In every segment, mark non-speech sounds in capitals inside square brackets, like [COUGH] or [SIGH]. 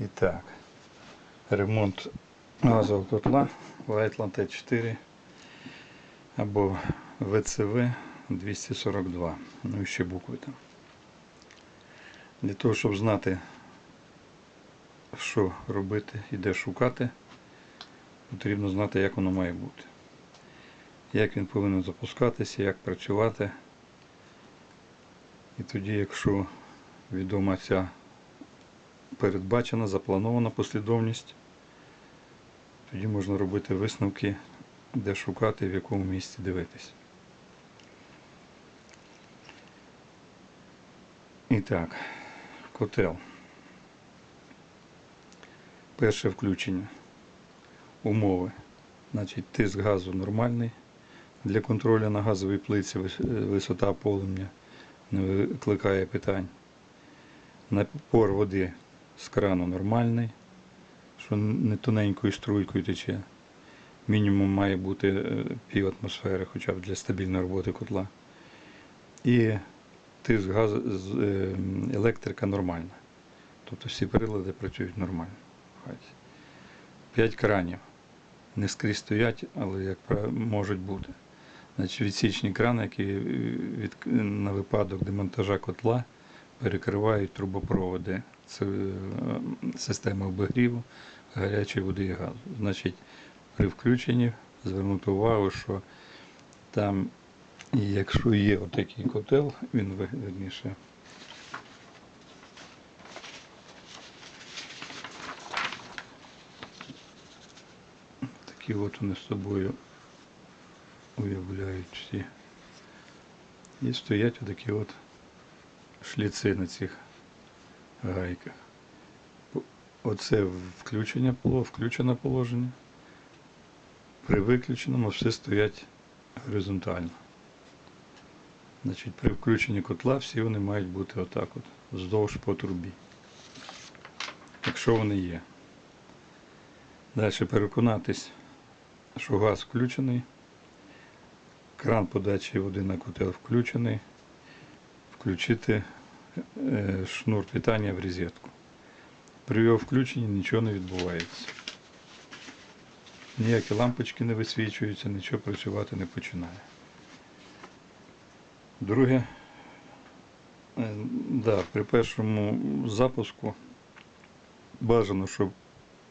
І ремонт газового котла Whiteland T4 або ВЦВ 242. Ну і ще букви там. Для того, щоб знати, що робити і де шукати, потрібно знати, як воно має бути. Як він повинен запускатися, як працювати. І тоді, якщо відома ця передбачена, запланована послідовність, тоді можна робити висновки, де шукати, в якому місці дивитись. І так, котел. Перше включення. Умови. Значить, тиск газу нормальний. Для контролю на газовій плиці висота полум'я не викликає питань. Напор води з крану нормальний, що не тоненькою струйкою тече. Мінімум має бути е, пів атмосфери, хоча б для стабільної роботи котла. І тиск газу, е, електрика нормальна. Тобто всі прилади працюють нормально. П'ять кранів. Не скрізь стоять, але як можуть бути. Значить, відсічні крани, які е, від, на випадок демонтажа котла перекривають трубопроводи. Е, обігріву гарячої води і газу. Значить, при включенні звернути увагу, що там, якщо є отакий котел, він ви- верніше. Такі от вони з собою уявляють всі. І стоять отакі от шліци на цих гайках. Оце включення включене положення. При виключеному все стоять горизонтально. Значить, при включенні котла всі вони мають бути отак от, вздовж по трубі. Якщо вони є. Далі переконатись, що газ включений. Кран подачі води на котел включений. Включити е, шнур питання в розетку. При його включенні нічого не відбувається. Ніякі лампочки не висвічуються, нічого працювати не починає. Друге, е, да, при першому запуску бажано, щоб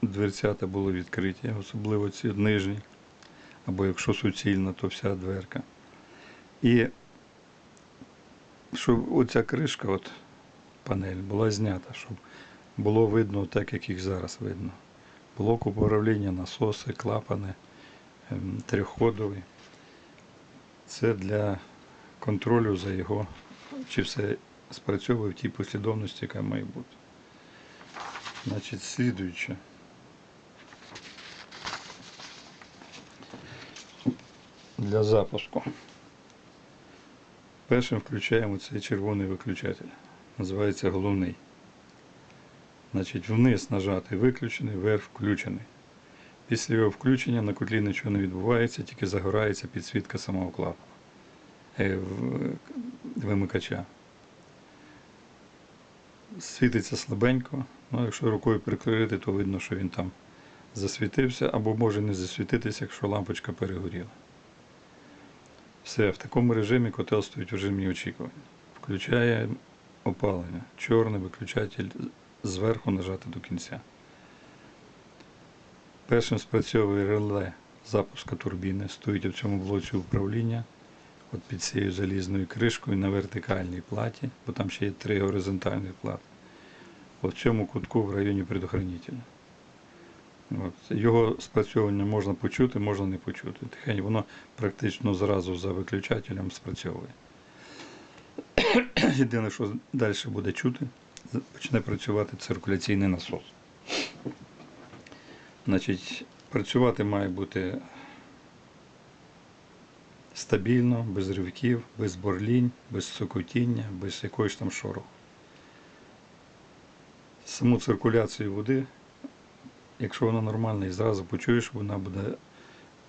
дверцята були відкриті, особливо ці нижні, або якщо суцільна, то вся дверка. І щоб оця кришка, от панель, була знята, щоб було видно так, як їх зараз видно. Блок управління, насоси, клапани, ем, трьохходовий. Це для контролю за його, чи все спрацьовує в тій послідовності, яка має бути. Значить, слідуюче. Для запуску. Першим включаємо цей червоний виключатель. Називається головний. Значить, вниз нажати виключений, вверх включений. Після його включення на котлі нічого не відбувається, тільки загорається підсвітка самого клапана е, вимикача. Світиться слабенько, ну, якщо рукою прикрити, то видно, що він там засвітився, або може не засвітитися, якщо лампочка перегоріла. Все, в такому режимі котел стоїть в режимі очікування. Включає опалення. Чорний виключатель зверху нажати до кінця. Першим спрацьовує реле запуска турбіни. Стоїть в цьому блоці управління. От під цією залізною кришкою на вертикальній платі, бо там ще є три горизонтальні плати. От в цьому кутку в районі предохранителя. Його спрацьовування можна почути, можна не почути. Тихень, воно практично зразу за виключателем спрацьовує. [COUGHS] Єдине, що далі буде чути, почне працювати циркуляційний насос. Значить, працювати має бути стабільно, без ривків, без борлінь, без цокотіння, без якоїсь там шороху. Саму циркуляцію води, якщо вона нормальна і зразу почуєш, вона буде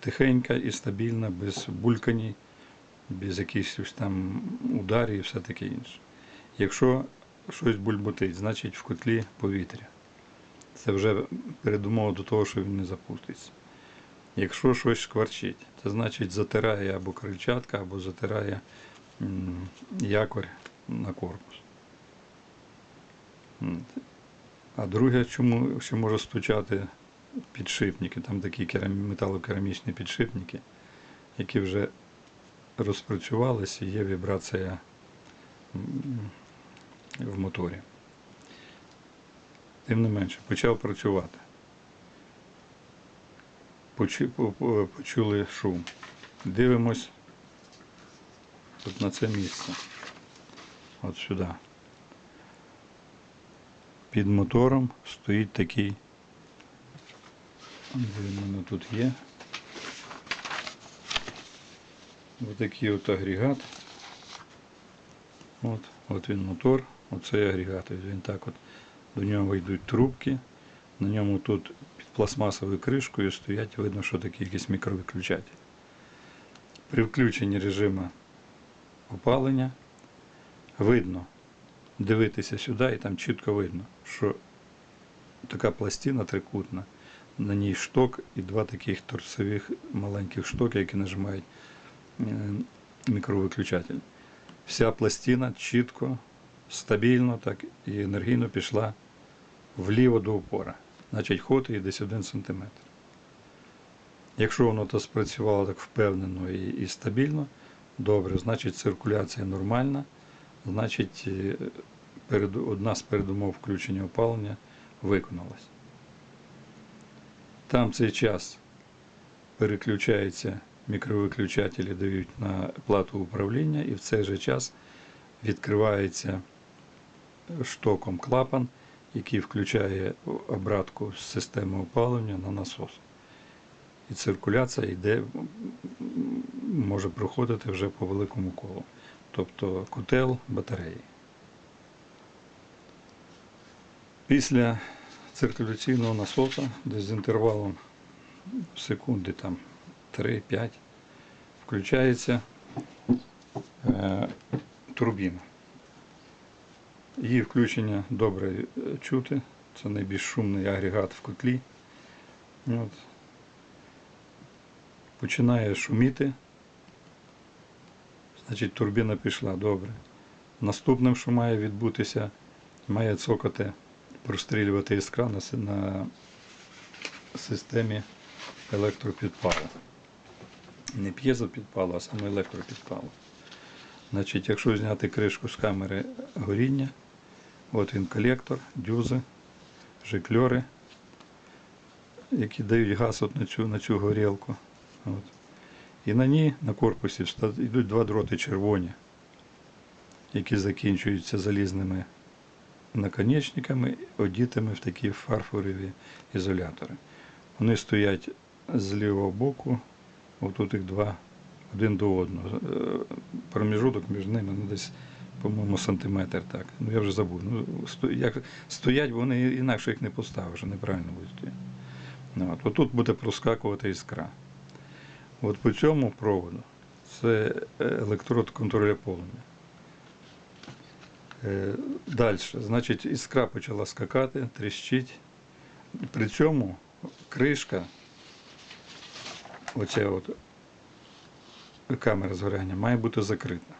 тихенька і стабільна, без бульканій, без якихось там ударів і все таке інше. Якщо щось бульботить, значить в котлі повітря. Це вже передумова до того, що він не запуститься. Якщо щось шкварчить, це значить затирає або крильчатка, або затирає якорь на корпус. А друге, чому ще може стучати підшипники, там такі металокерамічні підшипники, які вже розпрацювалися, і є вібрація в моторі. Тим не менше, почав працювати. Почу- по- по- Почули шум. Дивимось от на це місце. От сюди. Під мотором стоїть такий. Він мене тут є. Ось такий от агрегат. От, от він мотор, оцей агрегат. Він так от до нього йдуть трубки. На ньому тут під пластмасовою кришкою стоять, видно, що такі якісь мікровиключателі. При включенні режиму опалення видно, дивитися сюди, і там чітко видно, що така пластина трикутна, на ній шток і два таких торцевих маленьких штоки, які нажимають е, мікровиключатель. Вся пластина чітко, стабільно так і енергійно пішла вліво до упора. Значить, ход її десь 1 см. Якщо воно то спрацювало так впевнено і, і стабільно, добре, значить циркуляція нормальна, значить е, одна з передумов включення опалення виконалась. Там цей час переключаються мікровиключателі, дають на плату управління, і в цей же час відкривається штоком клапан, який включає обратку з системи опалення на насос. І циркуляція йде, може проходити вже по великому колу. Тобто котел батареї. Після циркуляційного насоса, десь з інтервалом секунди там 3-5, включається е, турбіна. Її включення добре чути. Це найбільш шумний агрегат в котлі. От. Починає шуміти. Значить, турбіна пішла добре. Наступним, що має відбутися, має цокати, прострілювати іскра на, на системі електропідпалу. Не п'єзопідпалу, а саме електропідпалу. Значить, якщо зняти кришку з камери горіння, от він колектор, дюзи, жикльори, які дають газ от на цю, на цю горілку. От. І на ній, на корпусі, йдуть два дроти червоні, які закінчуються залізними наконечниками, одітими в такі фарфорові ізолятори. Вони стоять з лівого боку, отут їх два один до одного. Е, Проміжуток між ними ну, десь, по-моєму, сантиметр так. Ну я вже забув. Ну, сто- як стоять, вони інакше їх не поставиш, неправильно стояти. Ну, от. Отут буде проскакувати іскра. От по цьому проводу це е, електрод контроля полум'я. Далі, значить, іскра почала скакати, тріщить. При цьому кришка, оця от камера згоряння, має бути закрита.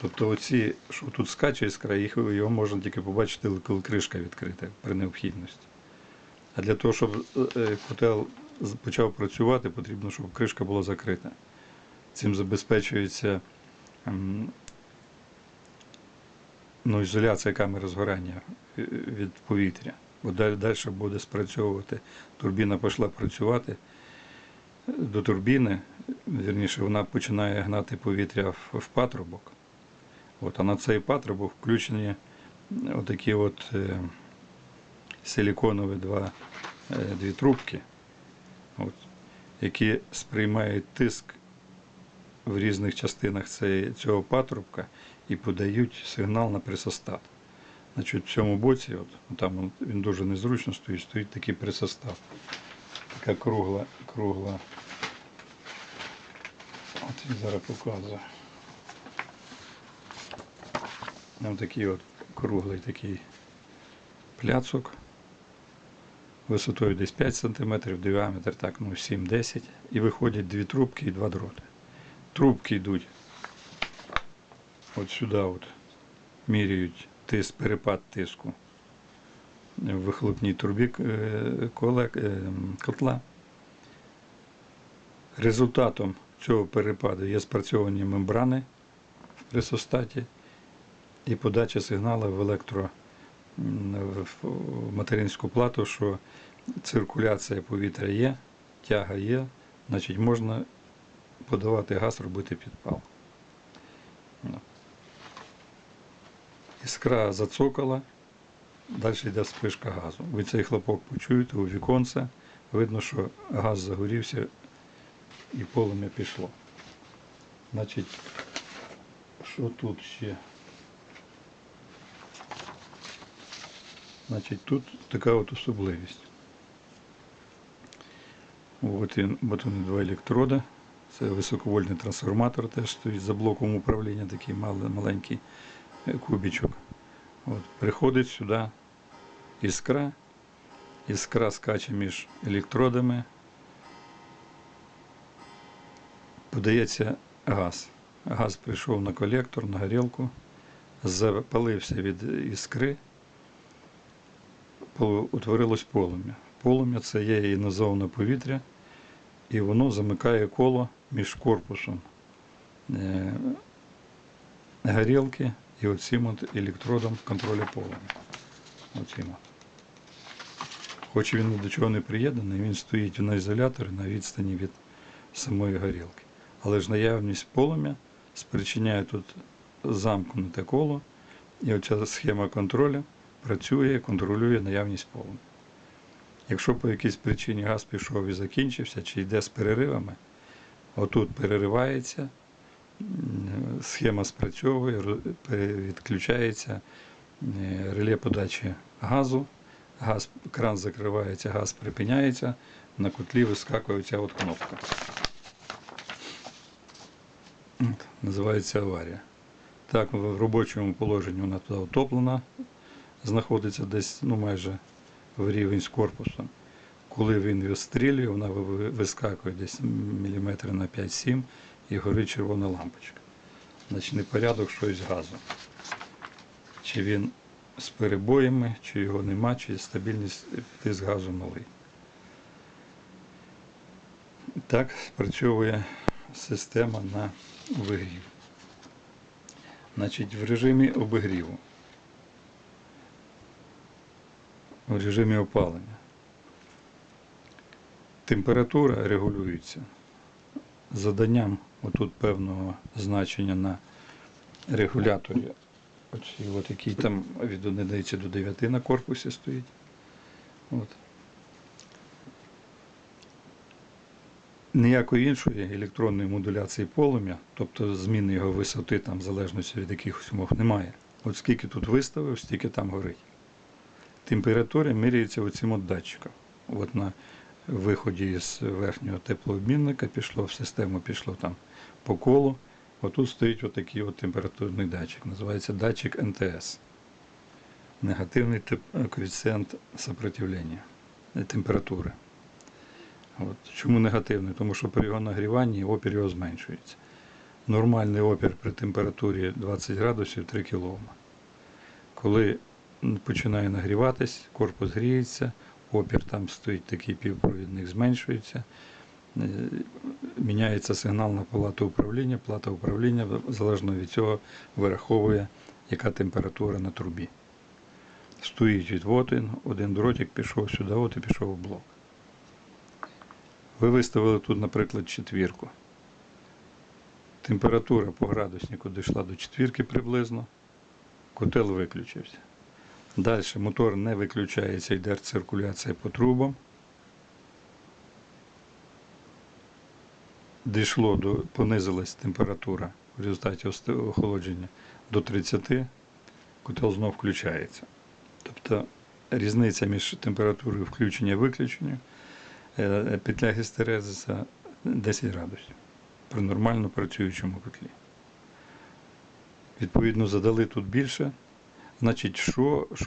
Тобто оці, що тут скаче іскра, їх його можна тільки побачити, коли кришка відкрита при необхідності. А для того, щоб е, котел почав працювати, потрібно, щоб кришка була закрита. Цим забезпечується ем, ну, ізоляція камери згорання е, від повітря. Бо далі, буде спрацьовувати. Турбіна пішла працювати. До турбіни, вірніше, вона починає гнати повітря в патрубок. От, а на цей патрубок включені отакі от е, силіконові два, е, дві трубки, от, які сприймають тиск в різних частинах цього патрубка і подають сигнал на пресостат. Значить, в цьому боці, от, там він дуже незручно стоїть, стоїть такий пресостат. Така кругла, кругла. От він зараз показує. Там такий от круглий такий пляцок. Висотою десь 5 см, діаметр так, ну 7-10 і виходять дві трубки і два дроти. Трубки йдуть от сюди, от, міряють тиск, перепад тиску в вихлопній трубі е, е, котла. Результатом цього перепаду є спрацьовані мембрани в пресостаті і подача сигналу в електро материнську плату, що циркуляція повітря є, тяга є, значить можна подавати газ, робити підпал. Ну. Іскра зацокала, далі йде спишка газу. Ви цей хлопок почуєте у віконце, видно, що газ загорівся і полум'я пішло. Значить, що тут ще? Значить, тут така от особливість. От, він, от вони два електроди. Це високовольтний трансформатор теж стоїть за блоком управління, такий маленький е, кубічок. От, приходить сюди іскра, іскра скаче між електродами, подається газ. Газ прийшов на колектор, на горілку, запалився від іскри, утворилось полум'я. Полум'я це є іонізоване повітря, і воно замикає коло між корпусом е, горілки і оцим от електродом контролю полум'я. Оцим. Хоч він ні до чого не приєднаний, він стоїть на ізоляторі на відстані від самої горілки. Але ж наявність полум'я спричиняє тут замкнуте коло, і оця схема контролю працює, контролює наявність полум'я. Якщо по якійсь причині газ пішов і закінчився, чи йде з переривами, отут переривається, схема спрацьовує, відключається е, реле подачі газу, газ, кран закривається, газ припиняється, на котлі вискакує ця от кнопка. Називається аварія. Так, в робочому положенні вона туди утоплена, знаходиться десь ну, майже в рівень з корпусом. Коли він вистрілює, вона ви- ви- вискакує десь міліметри на 5-7 і горить червона лампочка. Значить, непорядок щось з газом. Чи він з перебоями, чи його нема, чи стабільність тиск газу малий. Так спрацьовує система на вигрів. Значить, в режимі обігріву, в режимі опалення. Температура регулюється заданням отут певного значення на регуляторі. Оці, от, який там від одиниці до 9 на корпусі стоїть. От. Ніякої іншої електронної модуляції полум'я, тобто зміни його висоти там, в залежності від якихось умов, немає. От скільки тут виставив, стільки там горить. Температура міряється оцим от датчиком. От на виході з верхнього теплообмінника пішло в систему, пішло там по колу. Отут стоїть отакий от температурний датчик. Називається датчик НТС. Негативний коефіцієнт сопротивлення е, температури. От. Чому негативний? Тому що при його нагріванні опір його зменшується. Нормальний опір при температурі 20 градусів 3 кОм. Коли починає нагріватись, корпус гріється, опір там стоїть такий півпровідник, зменшується. Е, Міняється сигнал на палату управління. Плата управління залежно від цього вираховує, яка температура на трубі. Стоїть відвод, один дротик пішов сюди, от і пішов в блок. Ви виставили тут, наприклад, четвірку. Температура по градуснику дійшла до четвірки приблизно. Котел виключився. Далі мотор не виключається, йде циркуляція по трубам. Дійшло до, понизилась температура в результаті охолодження до 30, котел знов включається. Тобто різниця між температурою включення і виключення е, петля гістерезиса 10 градусів при нормально працюючому котлі. Відповідно, задали тут більше. Значить, що,